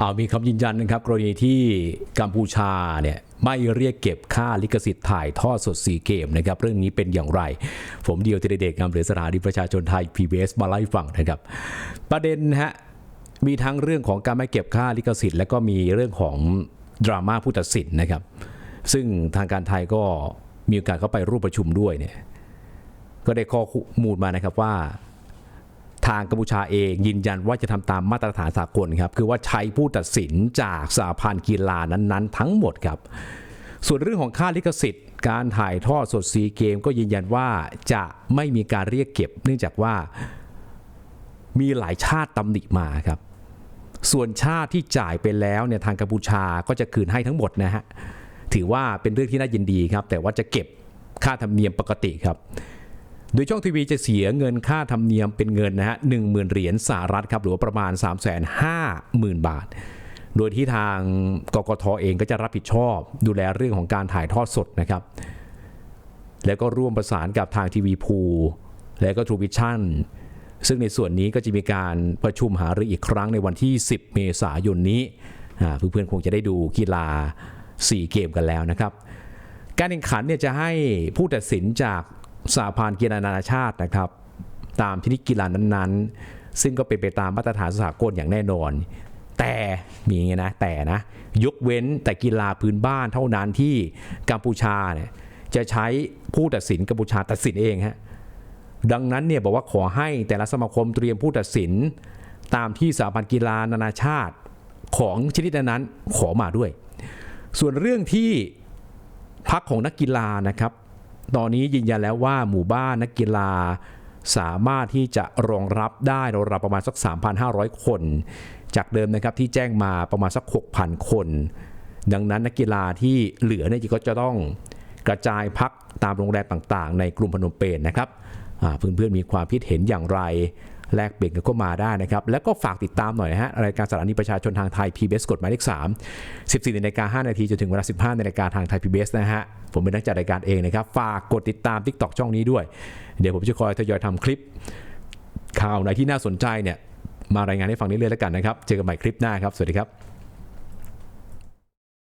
เอามีคำยืนยันนะครับกรณีที่กัมพูชาเนี่ยไม่เรียกเก็บค่าลิขสิทธิ์ถ่ายทอดสดสีเกมนะครับเรื่องนี้เป็นอย่างไร ผมเดียวทีเด็กนำเหรือสถานีประชาชนไทย PBS มาไล่ฟังนะครับ ประเด็นนะฮะมีทั้งเรื่องของการไม่เก็บค่าลิขสิทธิ์ และก็มีเรื่องของดราม่าผู้ตัดสินนะครับ ซึ่งทางการไทยก็มีโอกาสเข้าไปร่วมประชุมด้วยเนี่ยก็ได้ข้อมูลมานะครับว่า ทางกัมพูชาเองยืนยันว่าจะทำตามมาตรฐานสากลครับ คือว่าใช้ผู้ตัดสินจากสหพันธ์กีฬานั้นๆ ทั้งหมดครับ ส่วนเรื่องของค่าลิขสิทธิ์ การถ่ายทอดสดซีเกมก็ยืนยันว่าจะไม่มีการเรียกเก็บ เนื่องจากว่ามีหลายชาติตำหนิมาครับ ส่วนชาติที่จ่ายไปแล้วเนี่ยทางกัมพูชาก็จะคืนให้ทั้งหมดนะฮะถือว่าเป็นเรื่องที่น่ายินดีครับ แต่ว่าจะเก็บค่าธรรมเนียมปกติครับ โดยช่องทีวีจะเสียเงินค่าธรรมเนียมเป็นเงินนะฮะหนึ่งหมื่นเหรียญสหรัฐครับหรือว่าประมาณ 3 5 0 0 0 0 บาท โดยที่ทางกกทเองก็จะรับผิดชอบดูแลเรื่องของการถ่ายทอดสดนะครับ แล้วก็ร่วมประสานกับทางทีวีพูและก็ทรูวิชั่นซึ่งในส่วนนี้ก็จะมีการประชุมหารืออีกครั้งในวันที่ 10 เมษายนนี้เพื่อนๆคงจะได้ดูกีฬา 4 เกมกันแล้วนะครับ การแข่งขันเนี่ยจะให้ผู้ตัดสินจาก สหพันธ์กีฬานานาชาตินะครับ ตามชนิดกีฬานั้นๆ ซึ่งก็เป็นไปตามมาตรฐานสากลอย่างแน่นอน แต่มีไงนะแต่นะยกเว้นแต่กีฬาพื้นบ้านเท่านั้นที่กัมพูชาเนี่ยจะใช้ผู้ตัดสินกัมพูชาตัดสินเองฮะดังนั้นเนี่ยบอกว่าขอให้แต่ละสมาคมเตรียมผู้ตัดสิน ตามที่สหพันกีฬานานาชาติของชนิดนั้นๆขอมาด้วย ส่วนเรื่องที่พักของนักกีฬานะครับ ตอนนี้ยืนยันแล้วว่าหมู่บ้านนักกีฬาสามารถที่จะรองรับได้ราวๆประมาณสัก 3,500 คน จากเดิมนะครับที่แจ้งมาประมาณสัก 6,000 คน ดังนั้นนักกีฬาที่เหลือเนี่ยก็จะต้องกระจายพักตามโรงแรมต่างๆ ในกลุ่มพนมเปญนะครับเพื่อนๆมีความคิดเห็นอย่างไร แลกเปลี่ยนกันเข้ามาได้นะครับ แล้วก็ฝากติดตามหน่อยนะฮะรายการสถานีประชาชนทางไทย PBS กฎหมายเลข3 14นาฬิกา5นาทีจนถึงเวลา15นาฬิกาทางไทย PBS นะฮะ ผมเป็นนักจัดรายการเองนะครับ ฝากกดติดตาม TikTok ช่องนี้ด้วย เดี๋ยวผมจะคอยทยอยทำคลิป ข่าวไหนที่น่าสนใจเนี่ยมารายงานให้ฟังเรื่อยๆแล้วกันนะครับ เจอกันใหม่คลิปหน้าครับ สวัสดีครับ